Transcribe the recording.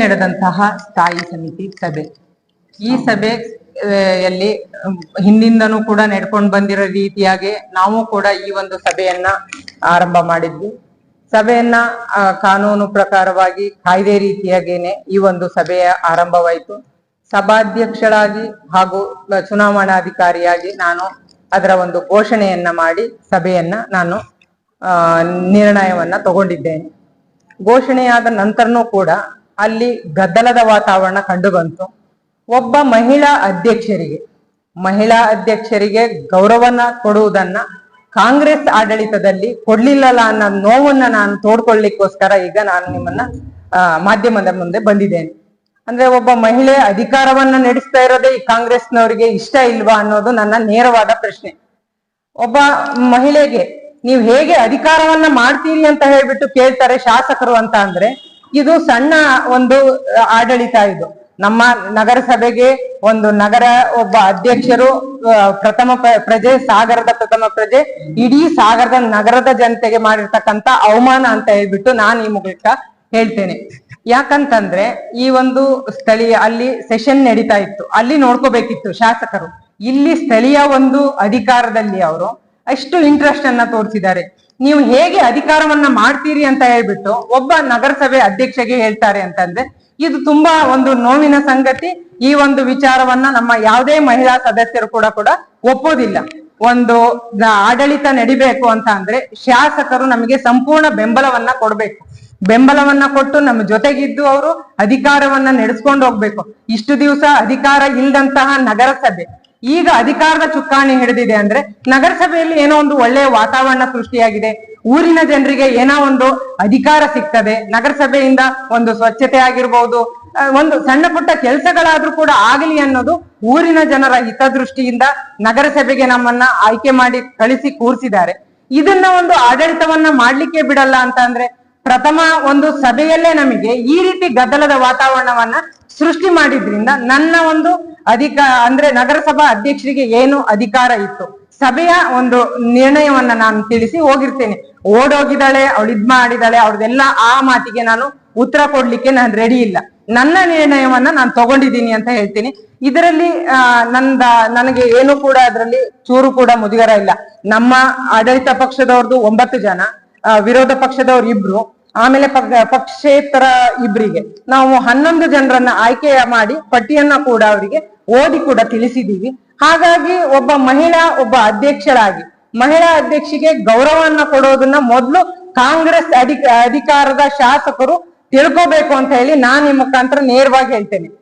ನಡೆದಂತಹ ಸ್ಥಾಯಿ ಸಮಿತಿ ಸಭೆ. ಈ ಸಭೆ ಯಲ್ಲಿ ಹಿಂದಿಂದನೂ ಕೂಡ ನಡ್ಕೊಂಡು ಬಂದಿರೋ ರೀತಿಯಾಗಿ ನಾವು ಕೂಡ ಈ ಒಂದು ಸಭೆಯನ್ನ ಆರಂಭ ಮಾಡಿದ್ವಿ. ಸಭೆಯನ್ನ ಕಾನೂನು ಪ್ರಕಾರವಾಗಿ ಕಾಯ್ದೆ ರೀತಿಯಾಗೇನೆ ಈ ಒಂದು ಸಭೆಯ ಆರಂಭವಾಯಿತು. ಸಭಾಧ್ಯಕ್ಷಳಾಗಿ ಹಾಗೂ ಚುನಾವಣಾಧಿಕಾರಿಯಾಗಿ ನಾನು ಅದರ ಒಂದು ಘೋಷಣೆಯನ್ನ ಮಾಡಿ ಸಭೆಯನ್ನ ನಾನು ನಿರ್ಣಯವನ್ನ ತಗೊಂಡಿದ್ದೇನೆ. ಘೋಷಣೆಯಾದ ನಂತರನೂ ಕೂಡ ಅಲ್ಲಿ ಗದ್ದಲದ ವಾತಾವರಣ ಕಂಡು ಬಂತು ಒಬ್ಬ ಮಹಿಳಾ ಅಧ್ಯಕ್ಷರಿಗೆ ಮಹಿಳಾ ಅಧ್ಯಕ್ಷರಿಗೆ ಗೌರವನ ಕೊಡುವುದನ್ನ ಕಾಂಗ್ರೆಸ್ ಆಡಳಿತದಲ್ಲಿ ಕೊಡ್ಲಿಲ್ಲಲ್ಲ ಅನ್ನೋ ನೋವನ್ನ ನಾನು ತೋಡ್ಕೊಳ್ಳಿಕ್ಕೋಸ್ಕರ ಈಗ ನಾನು ನಿಮ್ಮನ್ನ ಮಾಧ್ಯಮದ ಮುಂದೆ ಬಂದಿದ್ದೇನೆ. ಅಂದ್ರೆ ಒಬ್ಬ ಮಹಿಳೆ ಅಧಿಕಾರವನ್ನ ನಡೆಸ್ತಾ ಇರೋದೇ ಈ ಕಾಂಗ್ರೆಸ್ನವರಿಗೆ ಇಷ್ಟ ಇಲ್ವಾ ಅನ್ನೋದು ನನ್ನ ನೇರವಾದ ಪ್ರಶ್ನೆ. ಒಬ್ಬ ಮಹಿಳೆಗೆ, ನೀವು ಹೇಗೆ ಅಧಿಕಾರವನ್ನ ಮಾಡ್ತೀರಿ ಅಂತ ಹೇಳ್ಬಿಟ್ಟು ಕೇಳ್ತಾರೆ ಶಾಸಕರು ಅಂತ ಅಂದ್ರೆ ಇದು ಸಣ್ಣ ಒಂದು ಆಡಳಿತ ಇದು. ನಮ್ಮ ನಗರಸಭೆಗೆ ಒಂದು ನಗರ ಒಬ್ಬ ಅಧ್ಯಕ್ಷರು ಪ್ರಥಮ ಪ್ರ- ಪ್ರಜೆ, ಸಾಗರದ ಪ್ರಥಮ ಪ್ರಜೆ, ಇಡೀ ಸಾಗರದ ನಗರದ ಜನತೆಗೆ ಮಾಡಿರ್ತಕ್ಕಂತ ಅವಮಾನ ಅಂತ ಹೇಳ್ಬಿಟ್ಟು ನಾನು ಈ ಮೂಲಕ ಹೇಳ್ತೇನೆ. ಯಾಕಂತಂದ್ರೆ, ಈ ಒಂದು ಸ್ಥಳೀಯ, ಅಲ್ಲಿ ಸೆಷನ್ ನಡೀತಾ ಇತ್ತು. ಅಲ್ಲಿ ನೋಡ್ಕೋಬೇಕಿತ್ತು ಶಾಸಕರು. ಇಲ್ಲಿ ಸ್ಥಳೀಯ ಒಂದು ಅಧಿಕಾರದಲ್ಲಿ ಅವರು ಅಷ್ಟು ಇಂಟ್ರೆಸ್ಟ್ ಅನ್ನ ತೋರಿಸಿದ್ದಾರೆ. ನೀವು ಹೇಗೆ ಅಧಿಕಾರವನ್ನ ಮಾಡ್ತೀರಿ ಅಂತ ಹೇಳ್ಬಿಟ್ಟು ಒಬ್ಬ ನಗರಸಭೆ ಅಧ್ಯಕ್ಷಗೆ ಹೇಳ್ತಾರೆ ಅಂತಂದ್ರೆ, ಇದು ತುಂಬಾ ಒಂದು ನೋವಿನ ಸಂಗತಿ. ಈ ಒಂದು ವಿಚಾರವನ್ನ ನಮ್ಮ ಯಾವುದೇ ಮಹಿಳಾ ಸದಸ್ಯರು ಕೂಡ ಕೂಡ ಒಪ್ಪೋದಿಲ್ಲ. ಒಂದು ಆಡಳಿತ ನಡಿಬೇಕು ಅಂತ ಅಂದ್ರೆ ಶಾಸಕರು ನಮಗೆ ಸಂಪೂರ್ಣ ಬೆಂಬಲವನ್ನ ಕೊಡ್ಬೇಕು. ಬೆಂಬಲವನ್ನ ಕೊಟ್ಟು ನಮ್ಮ ಜೊತೆಗಿದ್ದು ಅವರು ಅಧಿಕಾರವನ್ನ ನಡೆಸ್ಕೊಂಡು ಹೋಗ್ಬೇಕು. ಇಷ್ಟು ದಿವಸ ಅಧಿಕಾರ ಇಲ್ದಂತಹ ನಗರಸಭೆ ಈಗ ಅಧಿಕಾರದ ಚುಕ್ಕಾಣಿ ಹಿಡಿದಿದೆ ಅಂದ್ರೆ ನಗರಸಭೆಯಲ್ಲಿ ಏನೋ ಒಂದು ಒಳ್ಳೆಯ ವಾತಾವರಣ ಸೃಷ್ಟಿಯಾಗಿದೆ. ಊರಿನ ಜನರಿಗೆ ಏನೋ ಒಂದು ಅಧಿಕಾರ ಸಿಗ್ತದೆ. ನಗರಸಭೆಯಿಂದ ಒಂದು ಸ್ವಚ್ಛತೆ ಆಗಿರ್ಬಹುದು ಒಂದು ಸಣ್ಣ ಪುಟ್ಟ ಕೆಲಸಗಳಾದ್ರೂ ಕೂಡ ಆಗಲಿ ಅನ್ನೋದು ಊರಿನ ಜನರ ಹಿತದೃಷ್ಟಿಯಿಂದ ನಗರಸಭೆಗೆ ನಮ್ಮನ್ನ ಆಯ್ಕೆ ಮಾಡಿ ಕಳಿಸಿ ಕೂರಿಸಿದ್ದಾರೆ. ಇದನ್ನ ಒಂದು ಆಡಳಿತವನ್ನ ಮಾಡ್ಲಿಕ್ಕೆ ಬಿಡಲ್ಲ ಅಂತ ಅಂದ್ರೆ ಪ್ರಥಮ ಒಂದು ಸಭೆಯಲ್ಲೇ ನಮಗೆ ಈ ರೀತಿ ಗದ್ದಲದ ವಾತಾವರಣವನ್ನ ಸೃಷ್ಟಿ ಮಾಡಿದ್ರಿಂದ ನನ್ನ ಒಂದು ಅಧಿಕ, ಅಂದ್ರೆ ನಗರಸಭಾ ಅಧ್ಯಕ್ಷರಿಗೆ ಏನು ಅಧಿಕಾರ ಇತ್ತು? ಸಭೆಯ ಒಂದು ನಿರ್ಣಯವನ್ನ ನಾನು ತಿಳಿಸಿ ಹೋಗಿರ್ತೇನೆ. ಓಡೋಗಿದ್ದಾಳೆ ಅವಳು ಇದ್ ಮಾಡಿದಾಳೆ ಅವ್ರದೆಲ್ಲ ಆ ಮಾತಿಗೆ ನಾನು ಉತ್ತರ ಕೊಡ್ಲಿಕ್ಕೆ ನಾನು ರೆಡಿ ಇಲ್ಲ. ನನ್ನ ನಿರ್ಣಯವನ್ನ ನಾನು ತಗೊಂಡಿದ್ದೀನಿ ಅಂತ ಹೇಳ್ತೀನಿ. ಇದರಲ್ಲಿ ನಂದ, ನನಗೆ ಏನು ಕೂಡ ಅದರಲ್ಲಿ ಚೂರು ಕೂಡ ಮುಜುಗರ ಇಲ್ಲ. ನಮ್ಮ ಆಡಳಿತ ಪಕ್ಷದವ್ರದ್ದು ಒಂಬತ್ತು ಜನ ವಿರೋಧ ಪಕ್ಷದವ್ರು ಇಬ್ರು, ಆಮೇಲೆ ಪಕ್- ಪಕ್ಷೇತರ ಇಬ್ರಿಗೆ. ನಾವು ಹನ್ನೊಂದು ಜನರನ್ನ ಆಯ್ಕೆ ಮಾಡಿ ಪಟ್ಟಿಯನ್ನ ಕೂಡ ಅವರಿಗೆ ಓದಿ ಕೂಡ ತಿಳಿಸಿದೀವಿ. ಹಾಗಾಗಿ ಒಬ್ಬ ಮಹಿಳಾ, ಒಬ್ಬ ಅಧ್ಯಕ್ಷರಾಗಿ. ಮಹಿಳಾ ಅಧ್ಯಕ್ಷಿಗೆ ಗೌರವವನ್ನ ಕೊಡೋದನ್ನ ಮೊದಲು ಕಾಂಗ್ರೆಸ್ ಅಧಿಕ, ಅಧಿಕಾರದ ಶಾಸಕರು ತಿಳ್ಕೋಬೇಕು ಅಂತ ಹೇಳಿ ನಾನು ಈ ಮುಖಾಂತರ ನೇರವಾಗಿ ಹೇಳ್ತೇನೆ.